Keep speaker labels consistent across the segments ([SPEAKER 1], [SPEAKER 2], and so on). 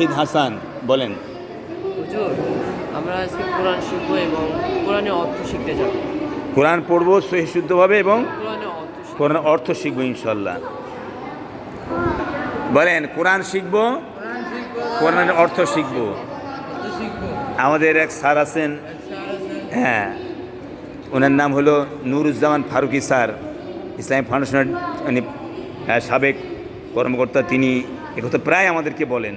[SPEAKER 1] শহীদ হাসান বলেন।
[SPEAKER 2] হুজুর আমরা আজকে কোরআন শিখব এবং কোরআনের অর্থ শিখতে যাব।
[SPEAKER 1] কোরআন পড়ব সহি শুদ্ধভাবে এবং
[SPEAKER 2] কোরআনের অর্থ শিখব।
[SPEAKER 1] কোরআন অর্থ শিখব ইনশাল্লাহ বলেন কোরআন শিখব কোরআনের অর্থ শিখব। আমাদের এক স্যার আছেন হ্যাঁ ওনার নাম হলো নুরুজ্জামান ফারুকি স্যার। ইসলামিক ফাউন্ডেশনের মানে সাবেক কর্মকর্তা তিনি একথা প্রায় আমাদেরকে বলেন।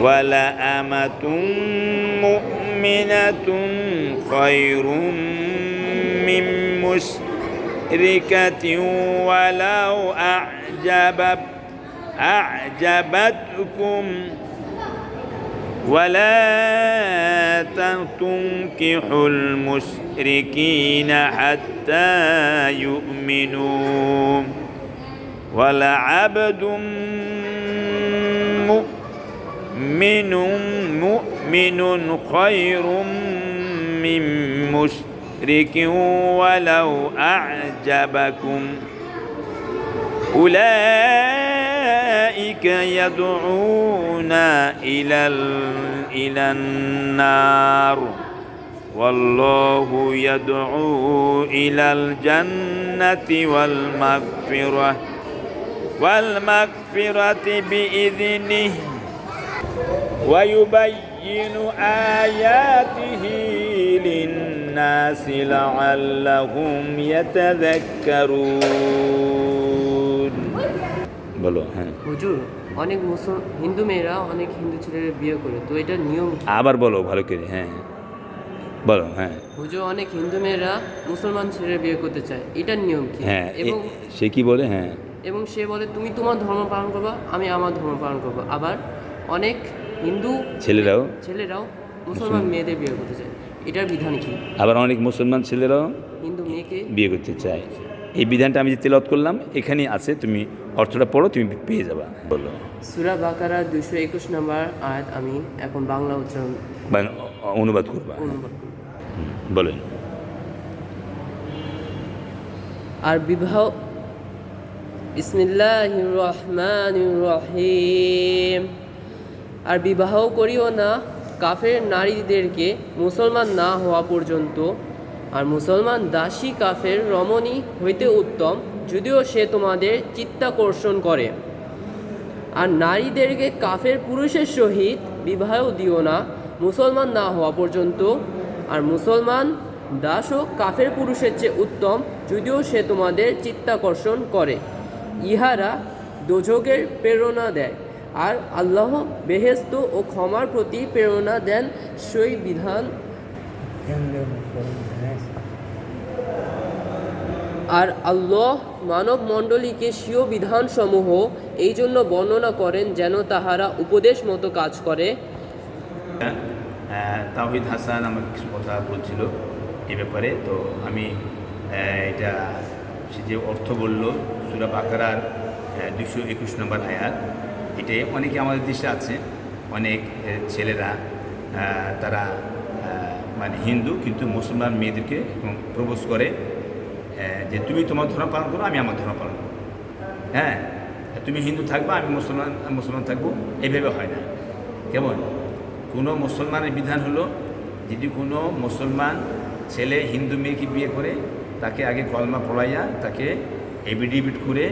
[SPEAKER 1] ولأمة مؤمنة خير من مشركة ولو أعجب أعجبتكم. ولا تنكحوا المشركين حتى يؤمنوا. ولعبد مؤمن مؤمن خير من مشرك ولو أعجبكم. أولئك يدعون إلى إلى النار. والله يدعو إلى الجنة والمغفرة والمغفرة بإذنه. ويبين آياته للناس لعلهم يتذكرون বলো হ্যাঁ
[SPEAKER 2] হুজুর অনেক মুসল হিন্দু মেয়েরা অনেক হিন্দু ছেলেরা বিয়ে করে তো এটার নিয়ম কি?
[SPEAKER 1] আবার বলো ভালো করে হ্যাঁ বলো হ্যাঁ
[SPEAKER 2] হুজুর অনেক হিন্দু মেয়েরা মুসলমান ছেলেরা বিয়ে করতে চায় এটার নিয়ম কি
[SPEAKER 1] হ্যাঁ এ-
[SPEAKER 2] এবং
[SPEAKER 1] সে কি বলে হ্যাঁ
[SPEAKER 2] এবং সে বলে তুমি তোমার ধর্ম পালন করবা আমি আমার ধর্ম পালন করবো আবার অনেক হিন্দু
[SPEAKER 1] ছেলেরাও?
[SPEAKER 2] ছেলেরাও মুসলমান মেয়েদের বিয়ে করতে চায়। এটার বিধান কি?
[SPEAKER 1] আবার অনেক মুসলমান ছেলেরাও
[SPEAKER 2] হিন্দু মেয়েকে
[SPEAKER 1] বিয়ে করতে চায়। এই বিধানটা আমি যে তেলত করলাম এখানেই আছে। তুমি অর্থটা পড়ো তুমি পেয়ে যাবা। বলো।
[SPEAKER 2] সুরা বাকারা দুশো একুশ নম্বর আয়াত আমি এখন বাংলা উচ্চারণ
[SPEAKER 1] অনুবাদ করবা। বলেন।
[SPEAKER 2] আর বিবাহ ইসমিল্লাহ রহমান রহিম। আর বিবাহ করিও না, কাফের নারীদেরকে মুসলমান না হওয়া পর্যন্ত। আর মুসলমান দাসী কাফের রমণী হইতে উত্তম, যদিও সে তোমাদের চিত্তাকর্ষণ করে। আর নারীদেরকে কাফের পুরুষের সহিত বিবাহ দিও না, মুসলমান না হওয়া পর্যন্ত। আর মুসলমান দাসও কাফের পুরুষের চেয়ে উত্তম, যদিও সে তোমাদের চিত্তাকর্ষণ করে। ইহারা দোজকের প্রেরণা দেয়। আর আল্লাহ বেহেস্ত ও ক্ষমার প্রতি প্রেরণা দেন সেই বিধান। আর আল্লাহ মানব মণ্ডলীকে স্বীয় বিধানসমূহ এই জন্য বর্ণনা করেন যেন তাহারা উপদেশ মতো কাজ করে।
[SPEAKER 1] তাহিদ হাসান আমাকে কিছু কথা বলছিল এ ব্যাপারে। তো আমি এটা, সে যে অর্থ বলল, সুরা বাকারার দুশো একুশ নম্বর আয়াত। এটাই অনেকে আমাদের দেশে আছে। অনেক ছেলেরা তারা মানে হিন্দু কিন্তু মুসলমান মেয়েদেরকে প্রবোজ করে যে তুমি তোমার ধর্ম পালন করো, আমি আমার ধর্ম পালন করব। হ্যাঁ? তুমি হিন্দু থাকবা, আমি মুসলমান মুসলমান থাকব এইভাবে হয় না। কেমন? কোনো মুসলমানের বিধান হলো, যদি কোনো মুসলমান ছেলে হিন্দু মেয়েকে বিয়ে করে, তাকে আগে কলমা পড়াইয়া তাকে এভিডেভিট করে,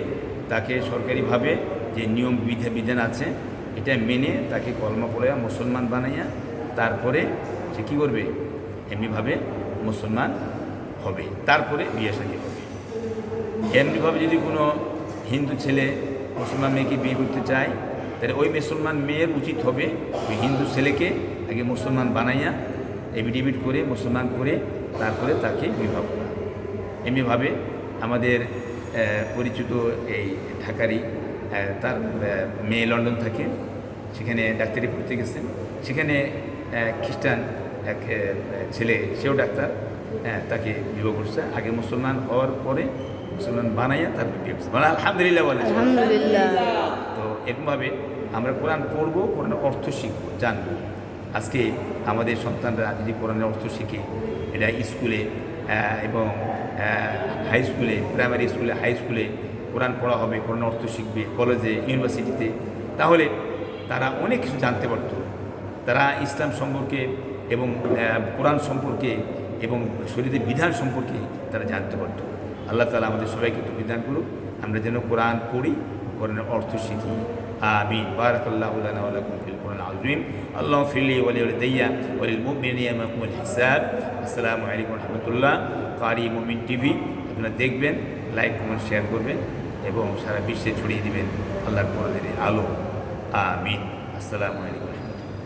[SPEAKER 1] তাকে সরকারিভাবে যে নিয়ম, বিধা, বিধান আছে, এটা মেনে তাকে কলমা পড়াইয়া মুসলমান বানাইয়া তারপরে সে কী করবে? এমনিভাবে মুসলমান হবে। তারপরে বিয়ে শাদী হবে। এমনিভাবে যদি কোনো হিন্দু ছেলে মুসলমান মেয়েকে বিয়ে করতে চায়, তাহলে ওই মুসলমান মেয়ের উচিত হবে ওই হিন্দু ছেলেকে আগে মুসলমান বানাইয়া এভিডেভিট করে, মুসলমান করে তারপরে তাকে বিবাহ করা। এমনিভাবে আমাদের পরিচিত এই ঢাকারই তার মেয়ে লন্ডন থাকে। সেখানে ডাক্তারি পড়তে গেছেন সেখানে খ্রিস্টান এক ছেলে সেও ডাক্তার। তাকে বিবাহ করছে। আগে মুসলমান হওয়ার পরে মুসলমান বানাইয়া তার বিয়ে করছে। মানে আলহামদুলিল্লাহ বলে। তো এরকমভাবে আমরা কোরআন পড়ব কোরআনের অর্থ শিখব জানব। আজকে আমাদের সন্তানরা যদি কোরআনের অর্থ শিখে এটা স্কুলে এবং হাই স্কুলে প্রাইমারি স্কুলে হাই স্কুলে কোরআন পড়া হবে, কোরআনের অর্থ শিখবে, কলেজে, ইউনিভার্সিটিতে, তাহলে তারা অনেক কিছু জানতে পারতো। তারা ইসলাম সম্পর্কে এবং কোরআন সম্পর্কে এবং শরীরের বিধান সম্পর্কে তারা জানতে পারতো। আল্লাহ তালা আমাদের সবাইকে তো বিধান করুক। আমরা যেন কোরআন পড়ি, কোরআনের অর্থ শিখি। লানা ওয়া লাকুম ফিল কোরআন আযীম। আল্লাহু ফিলি ওয়া লিওয়ালিদাইয়া ওয়া লিল মুমিনিনা ইয়াওমা ইয়াকুমুল হিসাব। আসসালামু আলাইকুম ওয়া রাহমাতুল্লাহ। কারি মুমিন টিভি, আপনারা দেখবেন। লাইক, কমেন্ট শেয়ার করবেন এবং সারা বিশ্বে ছড়িয়ে দিবেন আল্লাহ কোরআনের আলো। আমিন। আসসালামু আলাইকুম।